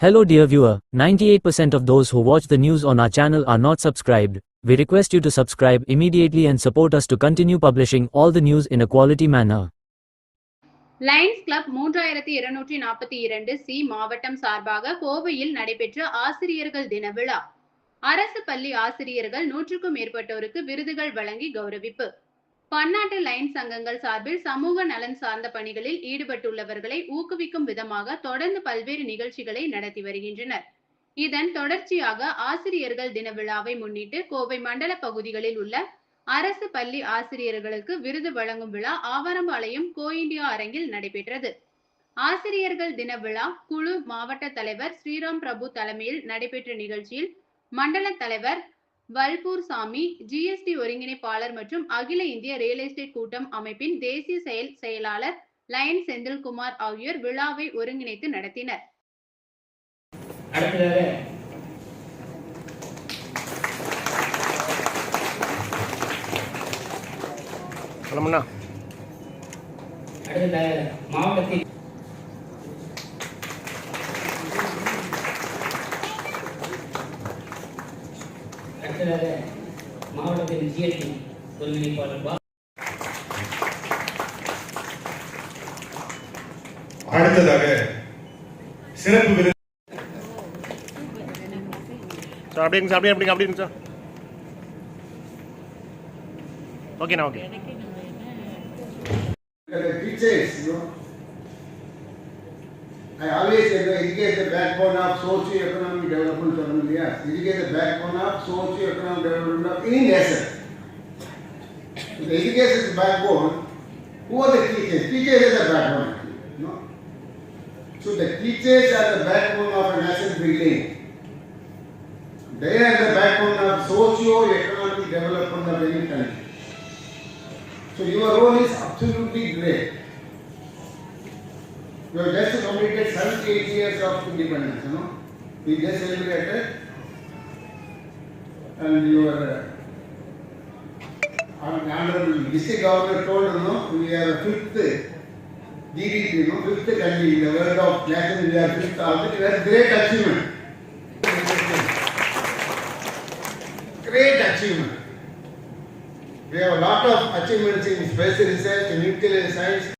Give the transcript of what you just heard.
Hello dear viewer, 98% of those who watch the news on our channel are not subscribed. We request you to subscribe immediately and support us to continue publishing all the news in a quality manner. Lions club மூன்றாயிரத்தி இருநூற்றி நாற்பத்தி இரண்டு C மாவட்டம் சார்பாக கோவையில் நடைபெற்ற ஆசிரியர்கள் தின விழா அரசு பள்ளி ஆசிரியர்கள் நூற்றுக்கும் மேற்பட்டோருக்கு விருதுகள் வழங்கி கௌரவிப்பு பன்னாட்டு லைன் சங்கங்கள் சார்பில் சமூக நலன் சார்ந்த பணிகளில் ஈடுபட்டுள்ளவர்களை ஊக்குவிக்கும் விதமாக தொடர்ந்து பல்வேறு நிகழ்ச்சிகளை நடத்தி வருகின்றனர். இதன் தொடர்ச்சியாக ஆசிரியர்கள் தின விழாவை முன்னிட்டு கோவை மண்டல பகுதிகளில் உள்ள அரசு பள்ளி ஆசிரியர்களுக்கு விருது வழங்கும் விழா ஆவரம்பாளையம் கோ இண்டியா அரங்கில் நடைபெற்றது. ஆசிரியர்கள் தின விழா குழு மாவட்ட தலைவர் ஸ்ரீராம் பிரபு தலைமையில் நடைபெற்ற நிகழ்ச்சியில் மண்டல தலைவர் வல்பூர் சாமி ஜிஎஸ்டி ஒருங்கிணைப்பாளர் மற்றும் அகில இந்திய ரியல் எஸ்டேட் கூட்டம் அமைப்பின் தேசிய செயல் செயலாளர் லயன் செந்தில்குமார் ஆகியோர் விழாவை ஒருங்கிணைத்து நடத்தினர். மாவட்டத்தில் அடுத்ததாக மாவட்டத்தின் ஜிஎஸ்டி ஒருங்கிணைப்பாளர் பா அடுத்ததாக சிறப்பு விருது சார் அப்படிங்க சார் அப்படியே அப்படிங்க அப்படிங்க சார். ஓகேண்ணா okay. I always say that educate the backbone of socio-economic development of India. Educate the backbone of socio-economic development of any nation. The education is the backbone, who are the teachers? Teachers are the backbone, know. So the teachers are the backbone of a nation building. They are the backbone of socio-economic development of any country. So your role is absolutely great. You have just completed 78 years of independence, you know. We just celebrated and your uh, honorable district governor told you know, we are fifth GDP, you know, fifth country in the world of nation, we are fifth already, that's great achievement. Great achievement. We have a lot of achievements in space research, nuclear science,